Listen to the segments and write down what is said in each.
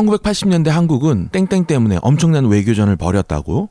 1980년대 한국은 땡땡 때문에 엄청난 외교전을 벌였다고?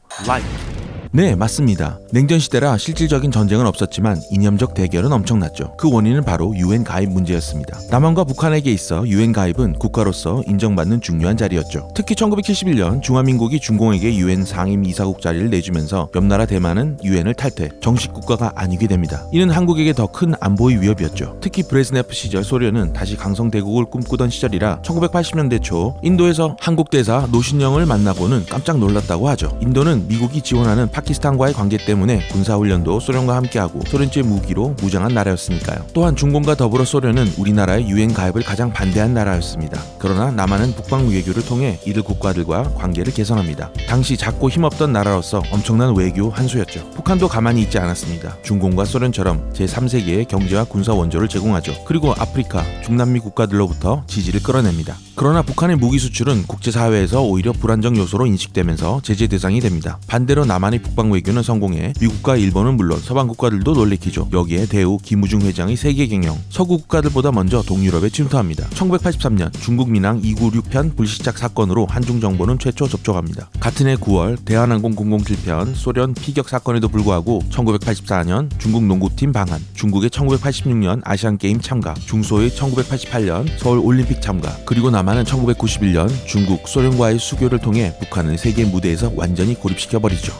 네, 맞습니다. 냉전 시대라 실질적인 전쟁은 없었지만 이념적 대결은 엄청났죠. 그 원인은 바로 유엔 가입 문제였습니다. 남한과 북한에게 있어 유엔 가입은 국가로서 인정받는 중요한 자리였죠. 특히 1971년 중화민국이 중공에게 유엔 상임 이사국 자리를 내주면서 옆 나라 대만은 유엔을 탈퇴, 정식 국가가 아니게 됩니다. 이는 한국에게 더 큰 안보의 위협이었죠. 특히 브레즈네프 시절 소련은 다시 강성 대국을 꿈꾸던 시절이라 1980년대 초 인도에서 한국 대사 노신영을 만나고는 깜짝 놀랐다고 하죠. 인도는 미국이 지원하는 파키스탄과의 관계 때문에 군사훈련도 소련과 함께하고 소련제 무기로 무장한 나라였으니까요. 또한 중공과 더불어 소련은 우리나라의 유엔 가입을 가장 반대한 나라였습니다. 그러나 남한은 북방 외교를 통해 이들 국가들과 관계를 개선합니다. 당시 작고 힘없던 나라로서 엄청난 외교 한 수였죠. 북한도 가만히 있지 않았습니다. 중공과 소련처럼 제3세계의 경제와 군사 원조를 제공하죠. 그리고 아프리카, 중남미 국가들로부터 지지를 끌어냅니다. 그러나 북한의 무기 수출은 국제사회에서 오히려 불안정 요소로 인식되면서 제재 대상이 됩니다. 반대로 남한의 북방 외교는 성공해 미국과 일본은 물론 서방 국가들도 놀래키죠. 여기에 대우 김우중 회장의 세계 경영, 서구 국가들보다 먼저 동유럽에 침투합니다. 1983년 중국 민항 296편 불시착 사건으로 한중 정보는 최초 접촉합니다. 같은 해 9월 대한항공 007편 소련 피격 사건에도 불구하고 1984년 중국 농구팀 방한, 중국의 1986년 아시안 게임 참가, 중소의 1988년 서울 올림픽 참가, 그리고 남한 은 1991년 중국, 소련과의 수교를 통해 북한을 세계 무대에서 완전히 고립시켜 버리죠.